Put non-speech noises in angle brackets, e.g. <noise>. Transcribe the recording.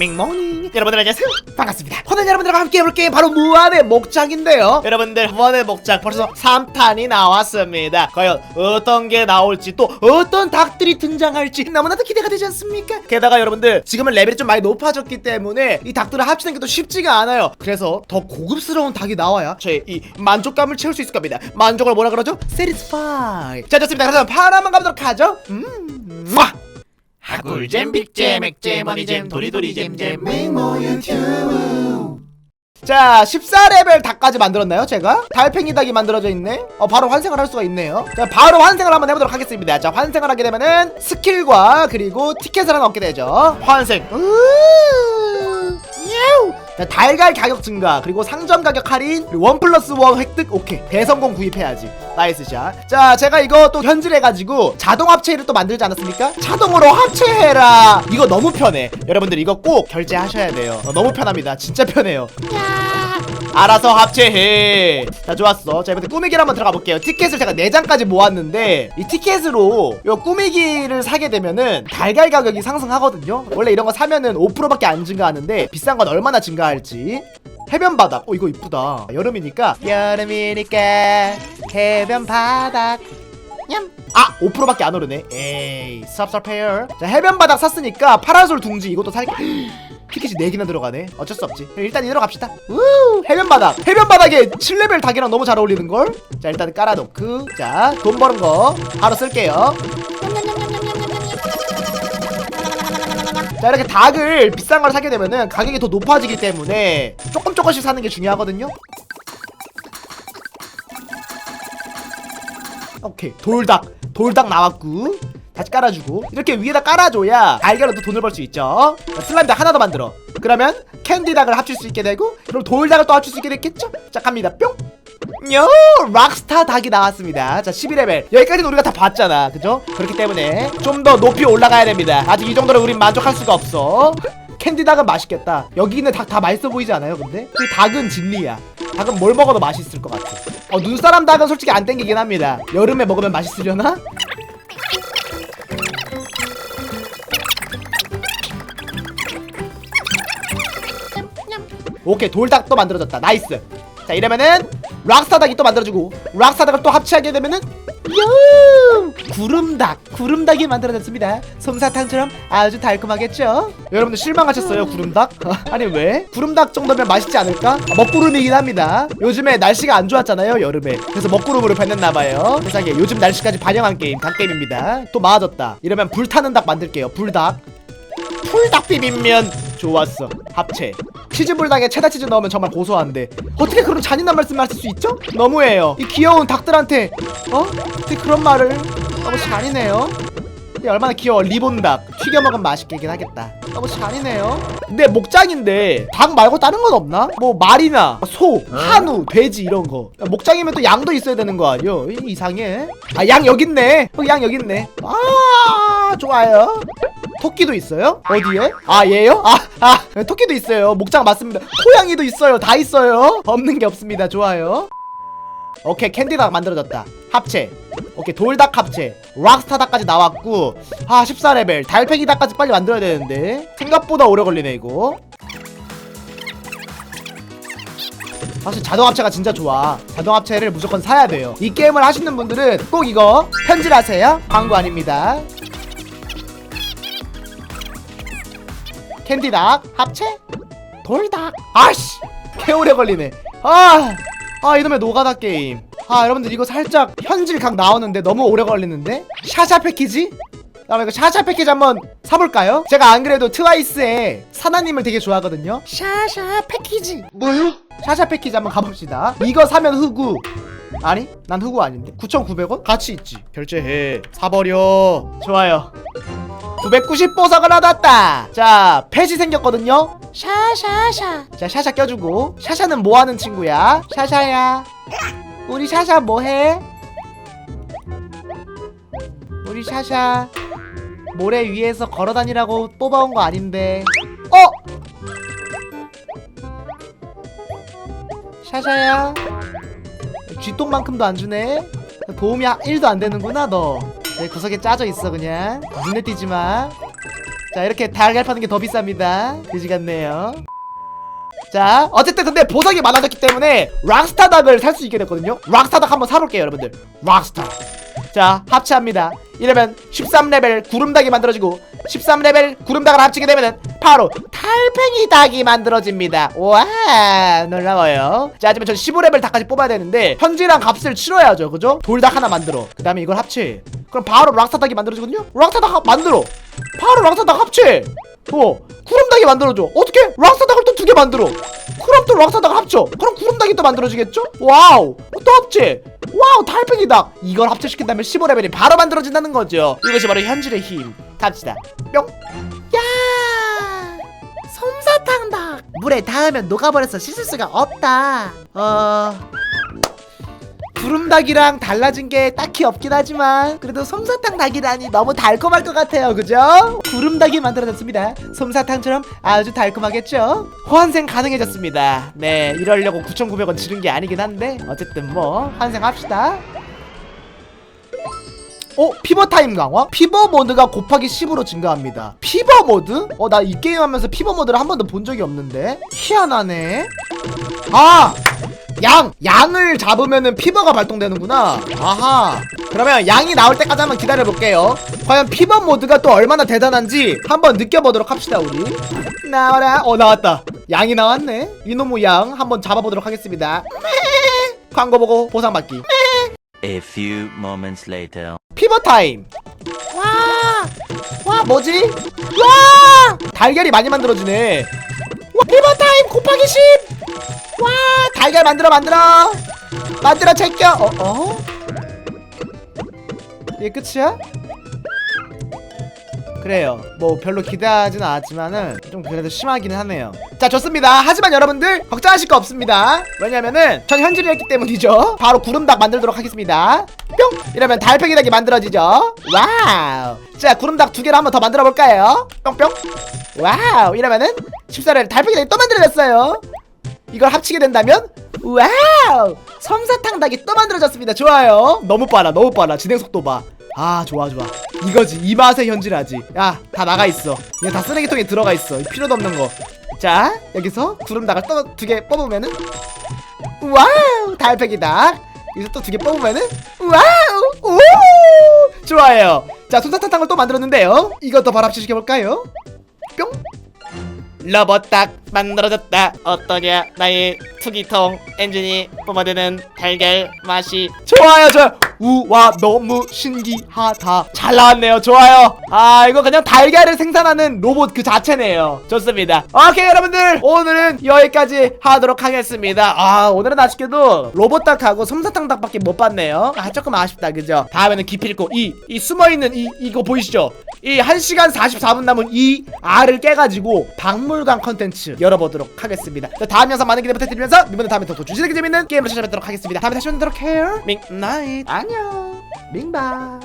밍모닝 여러분들 안녕하세요. 반갑습니다. 오늘 여러분들과 함께 해볼 게임 바로 무한의 목장인데요. 여러분들 무한의 목장. 벌써 3탄이 나왔습니다. 과연 어떤 게 나올지 또 어떤 닭들이 등장할지 너무나도 기대가 되지 않습니까? 게다가 여러분들 지금은 레벨이 좀 많이 높아졌기 때문에 이 닭들을 합치는 게 또 쉽지가 않아요. 그래서 더 고급스러운 닭이 나와야 저의 이 만족감을 채울 수 있을 겁니다. 만족을 뭐라 그러죠? satisfy. 자 좋습니다. 그래서 파라만 가보도록 하죠. 음. 와! 하굴잼 빅잼 액잼 허니잼 도리도리 잼잼. 맹모 유튜브 자 14레벨 닭까지 만들었나요 제가? 달팽이 닭이 만들어져 있네? 어 바로 환생을 할 수가 있네요. 자 바로 환생을 한번 해보도록 하겠습니다. 자 환생을 하게 되면은 스킬과 그리고 티켓을 하나 얻게 되죠. 환생. 으 자 달걀 가격 증가 그리고 상점 가격 할인 원 플러스 원 획득 오케이. 대성공 구입해야지. 나이스 샷자 제가 이거 또 현질해가지고 자동 합체를 또 만들지 않았습니까? 자동으로 합체해라! 이거 너무 편해. 여러분들 이거 꼭 결제하셔야 돼요. 어, 너무 편합니다. 진짜 편해요 알아서 합체해. 자 좋았어. 자 이번에 꾸미기를 한번 들어가 볼게요. 티켓을 제가 4장까지 모았는데 이 티켓으로 요 꾸미기를 사게 되면은 달걀 가격이 상승하거든요. 원래 이런 거 사면은 5%밖에 안 증가하는데 비싼 건 얼마나 증가할지 해변 바닥 어 이거 이쁘다. 여름이니까. 여름이니까 해변 바닥 냠. 아 5%밖에 안 오르네. 에이 섭섭해요. 자 해변 바닥 샀으니까 파라솔 둥지 이것도 살게 티켓이 4개나 들어가네. 어쩔 수 없지. 일단 이대로 갑시다. 우 해변바닥. 해변바닥에 7레벨 닭이랑 너무 잘 어울리는걸? 자 일단 깔아놓고 자 돈 버는 거 바로 쓸게요. 자 이렇게 닭을 비싼 걸 사게 되면은 가격이 더 높아지기 때문에 조금 조금씩 사는 게 중요하거든요. 오케이. 돌닭. 돌닭 나왔고 다시 깔아주고 이렇게 위에다 깔아줘야 또 돈을 벌 수 있죠. 자, 슬라임 닭 하나 더 만들어. 그러면 캔디 닭을 합칠 수 있게 되고 그럼 돌 닭을 또 합칠 수 있게 됐겠죠? 자 갑니다. 뿅! 요! 락스타 닭이 나왔습니다. 자 11레벨. 여기까지는 우리가 다 봤잖아. 그죠? 그렇기 때문에 좀 더 높이 올라가야 됩니다. 아직 이 정도로 우린 만족할 수가 없어. 캔디 닭은 맛있겠다. 여기 있는 닭 다 맛있어 보이지 않아요 근데? 그 닭은 진리야. 닭은 뭘 먹어도 맛있을 것 같아. 어 눈사람 닭은 솔직히 안 땡기긴 합니다. 여름에 먹으면 맛있으려나? 오케이 돌닭도 만들어졌다. 나이스. 자 이러면은 락스타 닭이 또 만들어지고 락스타 닭을 또 합체하게 되면은 요 구름닭 구름닭이 만들어졌습니다. 솜사탕처럼 아주 달콤하겠죠? 여러분들 실망하셨어요 구름닭? <laughs> 아니 왜? 구름닭 정도면 맛있지 않을까? 아, 먹구름이긴 합니다. 요즘에 날씨가 안 좋았잖아요 여름에. 그래서 먹구름으로 변했나봐요. 세상에 요즘 날씨까지 반영한 게임 닭게임입니다. 또 많아졌다. 이러면 불타는 닭 만들게요 불닭. 풀닭 비빔면 좋았어. 합체 치즈불닭에 체다 치즈 넣으면 정말 고소한데. 어떻게 그런 잔인한 말씀을 하실 수 있죠? 너무해요. 이 귀여운 닭들한테 어? 어떻게 그런 말을 너무 잔인해요? 이 얼마나 귀여워. 리본닭. 튀겨 먹으면 맛있겠긴 하겠다. 너무 잔인해요. 근데 목장인데 닭 말고 다른 건 없나? 뭐 말이나 소, 한우, 돼지 이런 거. 목장이면 또 양도 있어야 되는 거 아니요? 이- 이상해. 아 양 여기 있네. 어, 양 여기 있네. 아 좋아요 토끼도 있어요? 어디에? 아 얘요? 아, 아 토끼도 있어요. 목장 맞습니다. 고양이도 있어요. 다 있어요. 없는 게 없습니다. 좋아요. 오케이 캔디닭 만들어졌다. 합체. 오케이 돌닭 합체. 락스타닭까지 나왔고 아 14레벨. 달팽이닭까지 빨리 만들어야 되는데. 생각보다 오래 걸리네 이거. 사실 자동 합체가 진짜 좋아. 자동 합체를 무조건 사야 돼요. 이 게임을 하시는 분들은 꼭 이거 편질하세요. 광고 아닙니다 캔디닭 합체? 돌닭. 아씨 개오래 걸리네. 아, 아 이놈의 노가다 게임. 아 여러분들 이거 살짝 현질 각 나오는데 너무 오래 걸리는데? 샤샤 패키지? 다음에 이거 샤샤 패키지 한번 사볼까요? 제가 안 그래도 트와이스의 사나님을 되게 좋아하거든요. 샤샤 패키지. 뭐요? 샤샤 패키지 한번 가봅시다. 이거 사면 흑우. 아니 난 흑우 아닌데? 9,900원? 같이 있지. 결제해. 사버려. 좋아요 990보석을 얻었다. 자 펫이 생겼거든요. 샤샤샤. 자 샤샤 껴주고. 샤샤는 뭐하는 친구야? 샤샤야. 우리 샤샤 뭐해? 우리 샤샤 모래 위에서 걸어다니라고 뽑아온 거 아닌데. 어? 샤샤야. 쥐똥만큼도 안 주네. 도움이 1도 안 되는구나 너 내 구석에 짜져 있어 그냥. 눈에 띄지 마자 이렇게 달걀 파는 게 더 비쌉니다. 그지 같네요. 자 어쨌든 근데 보석이 많아졌기 때문에 락스타 닭을 살 수 있게 됐거든요. 락스타 닭 한번 사볼게요 여러분들. 락스타. 자 합체합니다. 이러면 13레벨 구름닭이 만들어지고 13레벨 구름닭을 합치게 되면은 바로 달팽이 닭이 만들어집니다. 와 놀라워요. 자 하지만 전 15레벨 닭까지 뽑아야 되는데 현질한 값을 치러야죠. 그죠? 돌닭 하나 만들어. 그 다음에 이걸 합체 그럼 바로 락스타 닭이 만들어지거든요? 락스타 닭 만들어. 바로 락스타 닭 합체 어 구름닭이 만들어져 어떻게 락스타 닭을 또 두 개 만들어. 그럼 또 락스타 닭 합쳐. 그럼 구름닭이 또 만들어지겠죠? 와우 또 합체 와우 달팽이 닭. 이걸 합체시킨다면 15레벨이 바로 만들어진다는 거죠. 이것이 바로 현질의 힘. 갑시다. 뿅. 야! 솜사탕 닭 물에 닿으면 녹아버려서 씻을 수가 없다. 어... 구름닭이랑 달라진 게 딱히 없긴 하지만 그래도 솜사탕 닭이라니 너무 달콤할 것 같아요. 그죠? 구름닭이 만들어졌습니다. 솜사탕처럼 아주 달콤하겠죠? 환생 가능해졌습니다. 네 이러려고 9,900원 지른 게 아니긴 한데 어쨌든 뭐 환생합시다 어? 피버 타임 강화? 피버 모드가 곱하기 10으로 증가합니다. 피버 모드? 어 나 이 게임 하면서 피버 모드를 한 번도 본 적이 없는데? 희한하네. 아! 양! 양을 잡으면은 피버가 발동되는구나. 아하. 그러면 양이 나올 때까지 한번 기다려볼게요. 과연 피버 모드가 또 얼마나 대단한지 한번 느껴보도록 합시다 우리. 나와라. 어 나왔다. 양이 나왔네. 이놈의 양 한번 잡아보도록 하겠습니다. <laughs> 광고 보고 보상 받기 A few moments later. 피버 타임. 와, 와 뭐지? 와, 달걀이 많이 만들어지네. 와, 피버 타임 곱하기 10. 와, 달걀 만들어 만들어. 만들어 제껴. 어, 어? 이게 끝이야? 그래요. 뭐 별로 기대하진 않았지만은 좀 그래도 심하기는 하네요. 자 좋습니다. 하지만 여러분들 걱정하실 거 없습니다. 왜냐면은 전 현질을 했기 때문이죠. 바로 구름닭 만들도록 하겠습니다. 뿅! 이러면 달팽이 닭이 만들어지죠. 와우. 자 구름닭 두 개를 한번 더 만들어 볼까요? 뿅뿅. 와우. 이러면은 14를 달팽이 닭이 또 만들어졌어요. 이걸 합치게 된다면 와우 솜사탕 닭이 또 만들어졌습니다 좋아요 너무 빨라 너무 빨라 진행 속도 봐 아 좋아 좋아. 이거지. 이 맛에 현질하지. 야 다 나가 있어. 얘다 쓰레기통에 들어가 있어. 필요도 없는 거자 여기서 구름 닭을 또두개 뽑으면은? 와우! 달팽이 닭 여기서 또 두 개 뽑으면은? 와우! 오! 좋아요. 자 솜사탕을 또 만들었는데요. 이것도 바로 합치시켜 볼까요? 뿅! 닭 만들어졌다. 어떠냐? 나의 투기통 엔진이 뿜어대는 달걀 맛이 좋아요 좋아요. 우와 너무 신기하다. 잘 나왔네요. 좋아요. 아 이거 그냥 달걀을 생산하는 로봇 그 자체네요. 좋습니다. 오케이 여러분들. 오늘은 여기까지 하도록 하겠습니다. 아 오늘은 아쉽게도 로봇 닭하고 솜사탕 닭밖에 못 봤네요. 아 조금 아쉽다. 그죠? 다음에는 기필코 이, 이 숨어있는 이 이거 보이시죠? 이 1시간 44분 남은 이 알을 깨가지고 박물관 컨텐츠 열어보도록 하겠습니다. 자, 다음 영상 많은 기대 부탁드리면서 이번에 다음에 더, 더 주시는 재밌는 게임을 찾아뵙도록 하겠습니다. 다음에 다시 오도록 해요. 밍나잇 안녕. 밍바